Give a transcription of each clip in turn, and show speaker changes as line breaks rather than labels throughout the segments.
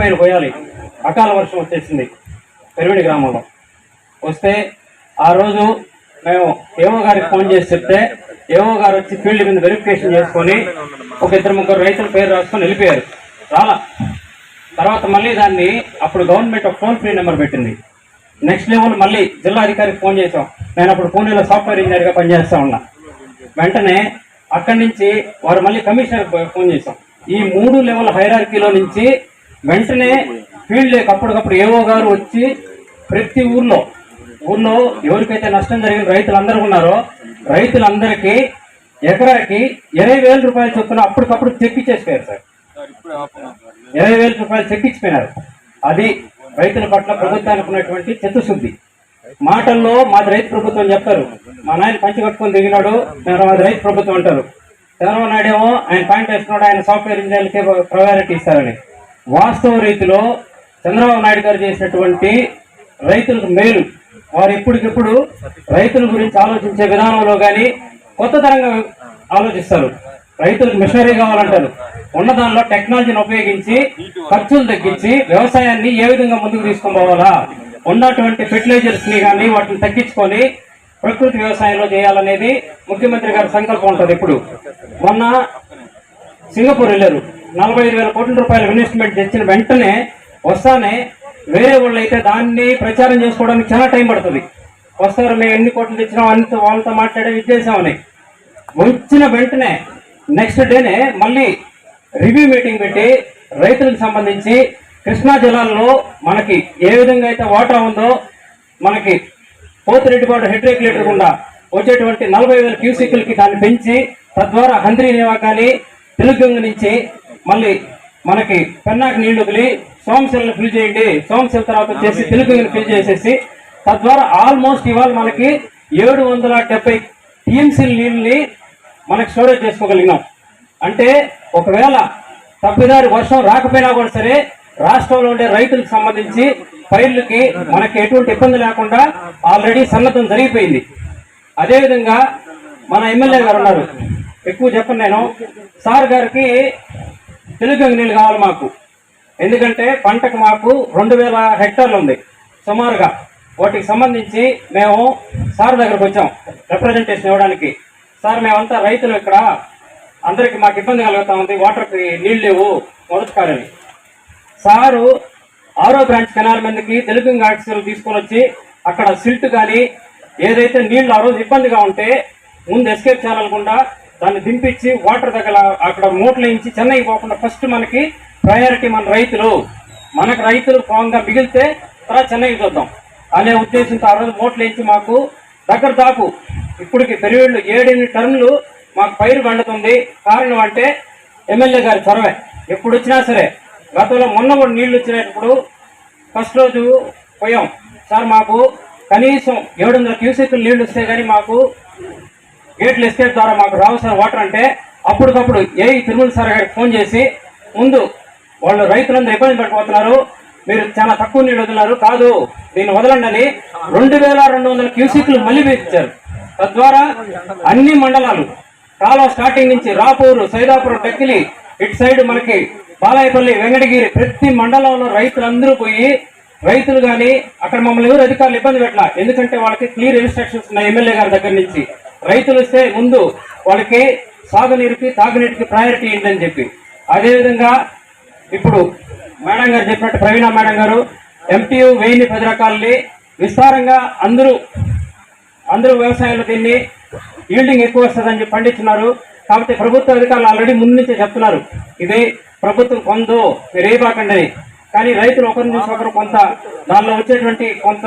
పైన పోయాలి. అకాల వర్షం వచ్చేసింది. పెరువిడి గ్రామంలో. వస్తే ఆ రోజు మేము ఏవో గారికి ఫోన్ చేసి చెప్తే ఏవో గారు వచ్చి ఫీల్డ్ మీద వెరిఫికేషన్ చేసుకొని ఒక ఇద్దరు ముగ్గురు రైతుల పేరు రాసుకొని వెళ్ళిపోయారు. రాలా. తర్వాత మళ్ళీ దాన్ని అప్పుడు గవర్నమెంట్ ఒక ఫోన్ ఫ్రీ నెంబర్ పెట్టింది. నెక్స్ట్ లెవెల్ మళ్ళీ జిల్లా అధికారికి ఫోన్ చేసాం నేను అప్పుడు పూణేలో సాఫ్ట్వేర్ ఇంజనీర్గా పనిచేస్తా ఉన్నా. వెంటనే అక్కడి నుంచి వారు మళ్ళీ కమిషనర్ ఫోన్ చేసాం ఈ మూడు లెవెల్ హైరార్కీలో నుంచి వెంటనే ఫీల్డ్ లేక అప్పటికప్పుడు ఏవో గారు వచ్చి ప్రతి ఊర్లో ఊర్లో ఎవరికైతే నష్టం జరిగిన రైతులందరూ ఉన్నారో రైతులందరికీ ఎకరాకి ఇరవై వేల రూపాయలు చొప్పున అప్పటికప్పుడు తెప్పించేసిపోయారు సార్. ఇరవై వేల రూపాయలు చెక్కించిపోయినారు అది రైతుల పట్ల ప్రభుత్వానికి ఉన్నటువంటి చిత్తశుద్ధి. మాటల్లో మాది రైతు ప్రభుత్వం చెప్తారు. మా నాయన పంచి కట్టుకొని దిగినాడు మాది రైతు ప్రభుత్వం అంటారు. చంద్రబాబు నాయుడు ఏమో ఆయన పాయింట్ వేసుకున్నాడు ఆయన సాఫ్ట్వేర్ ఇంజనీర్లకే ప్రయారిటీ ఇస్తారని. వాస్తవ రీతిలో చంద్రబాబు నాయుడు గారు చేసినటువంటి రైతులకు మేలు. వారు ఇప్పటికిప్పుడు రైతుల గురించి ఆలోచించే విధానంలో కానీ కొత్త తరంగా ఆలోచిస్తారు. రైతులకు మిషనరీ కావాలంటారు. ఉన్న దానిలో టెక్నాలజీని ఉపయోగించి ఖర్చులు తగ్గించి వ్యవసాయాన్ని ఏ విధంగా ముందుకు తీసుకొని పోవాలా ఉన్నటువంటి ఫెర్టిలైజర్స్ని కానీ వాటిని తగ్గించుకొని ప్రకృతి వ్యవసాయంలో చేయాలనేది ముఖ్యమంత్రి గారి సంకల్పం ఉంటుంది ఇప్పుడు మొన్న సింగపూర్ వెళ్ళారు. నలభై ఐదు వేల కోట్ల రూపాయల ఇన్వెస్ట్మెంట్ తెచ్చిన వెంటనే వస్తానే వేరే వాళ్ళు అయితే దాన్ని ప్రచారం చేసుకోవడానికి చాలా టైం పడుతుంది. వస్తారు మేము ఎన్ని కోట్లు తెచ్చినాం అంత వాళ్ళతో మాట్లాడే విద్యేసామని. వచ్చిన వెంటనే నెక్స్ట్ డేనే మళ్ళీ రివ్యూ మీటింగ్ పెట్టి రైతులకు సంబంధించి కృష్ణా జిల్లాలో మనకి ఏ విధంగా అయితే వాటర్ ఉందో మనకి పోతిరెడ్డిపాటు హెడ్ రెగ్యులేటర్ గుండా వచ్చేటువంటి నలభై వేల క్యూసిక్లకి దాన్ని పెంచి తద్వారా హంద్రీ నివాకాని కానీ తెలుగంగ నుంచి మళ్ళీ మనకి పెన్నాకి నీళ్ళు వదిలి సోమశిలను ఫిల్ చేయండి. సోమశిల తర్వాత వచ్చేసి తెలుగంగని ఫిల్ చేసేసి తద్వారా ఆల్మోస్ట్ ఇవాళ మనకి ఏడు వందల డెబ్బై టీఎంసీల నీళ్ళని మనకి స్టోరేజ్ చేసుకోగలిగినాం. అంటే ఒకవేళ తప్పిదారి వర్షం రాకపోయినా కూడా సరే రాష్ట్రంలో ఉండే రైతులకు సంబంధించి పైర్లకి మనకి ఎటువంటి ఇబ్బంది లేకుండా ఆల్రెడీ సన్నద్ధం జరిగిపోయింది. అదేవిధంగా మన ఎమ్మెల్యే గారు ఉన్నారు. ఎక్కువ చెప్పను నేను. సార్ గారికి తెలుగు నీళ్ళు కావాలి మాకు. ఎందుకంటే పంటకు మాకు రెండు వేల హెక్టార్లు ఉంది. సుమారుగా వాటికి సంబంధించి మేము సార్ దగ్గరకు వచ్చాం. రిప్రజెంటేషన్ ఇవ్వడానికి. సార్ మేమంతా రైతులు ఇక్కడ. అందరికి మాకు ఇబ్బంది కలుగుతా ఉంది. వాటర్కి నీళ్ళు లేవు. మొదటి కారని సారు ఆరో బ్రాంచ్ కెనాల్ మీదకి తెలుగు ఆక్సిజన్ తీసుకొని వచ్చి అక్కడ సిల్ట్ కానీ ఏదైతే నీళ్ళు ఆ రోజు ఇబ్బందిగా ఉంటే ముందు ఎస్కేప్ చేయాలనుకుండా దాన్ని దింపించి వాటర్ దగ్గర అక్కడ మూటలు వేయించి చెన్నై పోకుండా ఫస్ట్ మనకి ప్రయారిటీ మన రైతులు. మనకు రైతులు పాంగా మిగిలితే తర్వాత చెన్నైకి చూద్దాం. అనే ఉద్దేశంతో ఆ రోజు మూటలు మాకు దగ్గర దాపు. ఇప్పటికి పెరివేళ్ళు ఏడెనిమిది టన్నులు మాకు పైరు పండుతుంది. కారణం అంటే ఎమ్మెల్యే గారి చొరవే. ఎప్పుడు వచ్చినా సరే గతంలో మొన్న కూడా నీళ్ళు వచ్చినప్పుడు ఫస్ట్ రోజు పోయాం. సార్ మాకు కనీసం ఏడు వందల క్యూసెక్లు నీళ్ళు వస్తే కానీ మాకు గేట్లు ఎస్కేప్ ద్వారా మాకు రావాల్సిన వాటర్ అంటే అప్పటికప్పుడు ఏ తిరుమల సార్ గారికి ఫోన్ చేసి ముందు వాళ్ళు రైతులందరూ ఇబ్బంది పడిపోతున్నారు మీరు చాలా తక్కువ నీళ్ళు వదిలినారు కాదు దీన్ని వదలండి అని రెండు వేల రెండు వందల క్యూసిక్లు మళ్ళీ వేయించారు తద్వారా అన్ని మండలాలు కాలువ స్టార్టింగ్ నుంచి రాపూరు సైదాపురం టెక్కిలి ఇటు సైడ్ మనకి బాలాయపల్లి వెంకటగిరి ప్రతి మండలంలో రైతులందరూ పోయి రైతులు కానీ అక్కడ మమ్మల్ని ఎవరు అధికారులు ఇబ్బంది పెట్టాల. ఎందుకంటే వాళ్ళకి క్లియర్ ఇన్స్ట్రక్షన్స్ ఉన్నాయి ఎమ్మెల్యే గారి దగ్గర నుంచి. రైతులు వస్తే ముందు వాళ్ళకి సాగునీరుకి తాగునీటికి ప్రయారిటీ ఏంటని చెప్పి. అదేవిధంగా ఇప్పుడు మేడం గారు చెప్పినట్టు ప్రవీణ మేడం గారు ఎంపీయూ వెయ్యి పది రకాలని విస్తారంగా అందరూ అందరూ వ్యవసాయంలో దీన్ని ఈల్డింగ్ ఎక్కువ వస్తుందని చెప్పి పండించున్నారు కాబట్టి ప్రభుత్వ అధికారులు ఆల్రెడీ ముందు నుంచే చెప్తున్నారు. ఇది ప్రభుత్వం కొందో మీరు వేయబాకండి కానీ రైతులు ఒకరి నుంచి ఒకరు కొంత దానిలో వచ్చేటువంటి కొంత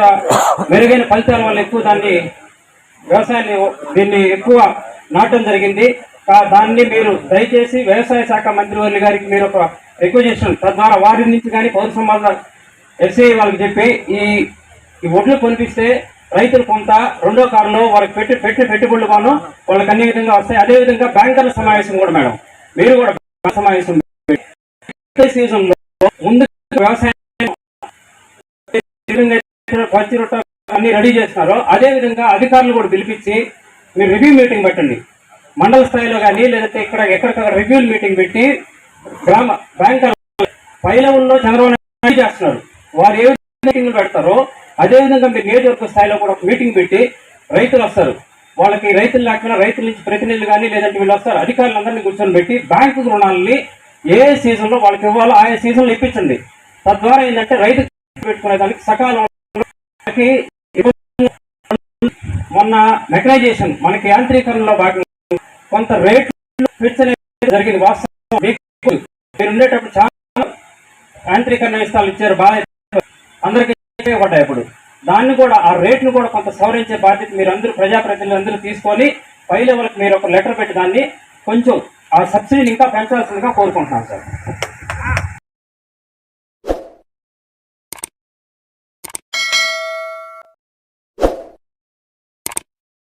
మెరుగైన ఫలితాల వల్ల ఎక్కువ దాన్ని వ్యవసాయాన్ని దీన్ని ఎక్కువ నాటడం జరిగింది. కా- దాన్ని మీరు దయచేసి వ్యవసాయ శాఖ మంత్రి వర్యులు గారికి మీరు ఒక రిక్వెస్ట్ తద్వారా వారి నుంచి కానీ పౌర సమాజ ఎస్ఐ వాళ్ళకి చెప్పి ఈ ఈ ఒడ్లు కొనిపిస్తే రైతులు కొంత రెండో కారులో వాళ్ళకి పెట్టి పెట్టి పెట్టుబడులు కాను వాళ్ళకి అన్ని విధంగా వస్తాయి. అదేవిధంగా బ్యాంకర్ల సమావేశం కూడా మేడం. మీరు కూడా సమావేశం సీజన్లో ముందు వ్యవసాయం పచ్చి రొట్ట అన్ని రెడీ చేస్తున్నారో అదేవిధంగా అధికారులు కూడా పిలిపించి మీరు రివ్యూ మీటింగ్ పెట్టండి. మండల స్థాయిలో కానీ లేదంటే ఇక్కడ ఎక్కడికక్కడ రివ్యూ మీటింగ్ పెట్టి గ్రామ బ్యాంకర్ పై లెవెల్లో చంద్రబాబు ట్రై చేస్తున్నారు. వారు ఏ మీటింగ్ మీటింగ్లు పెడతారో అదేవిధంగా మీరు నియోజకవర్గ స్థాయిలో కూడా ఒక మీటింగ్ పెట్టి రైతులు వస్తారు. వాళ్ళకి రైతులు లేకపోయినా రైతుల నుంచి ప్రతినిధులు కానీ లేదంటే వీళ్ళు వస్తారు. అధికారులందరినీ కూర్చొని పెట్టి బ్యాంకు రుణాలని ఏ సీజన్లో వాళ్ళకి ఇవ్వాలో ఆయా సీజన్లో ఇప్పించండి. తద్వారా ఏంటంటే రైతు పెట్టుకునే దానికి సకాలంలో మొన్న మెకనైజేషన్ మనకి యాంత్రీకరణలో భాగంగా కొంత రేట్లు జరిగింది వాస్తవం మీకు మీరు ఉండేటప్పుడు చాలా యాంత్రీకరణ ఇష్టాలు ఇచ్చారు. బాగా అందరికీ ఉపయోగపడ్డాయి ఇప్పుడు దాన్ని కూడా ఆ రేట్ను కూడా కొంత సవరించే బాధ్యత మీరు అందరూ ప్రజాప్రతినిధులు అందరూ తీసుకొని పై లెవెల్కి మీరు ఒక లెటర్ పెట్టి దాన్ని కొంచెం ఆ సబ్సిడీని ఇంకా పెంచాల్సిందిగా కోరుకుంటున్నాను సార్.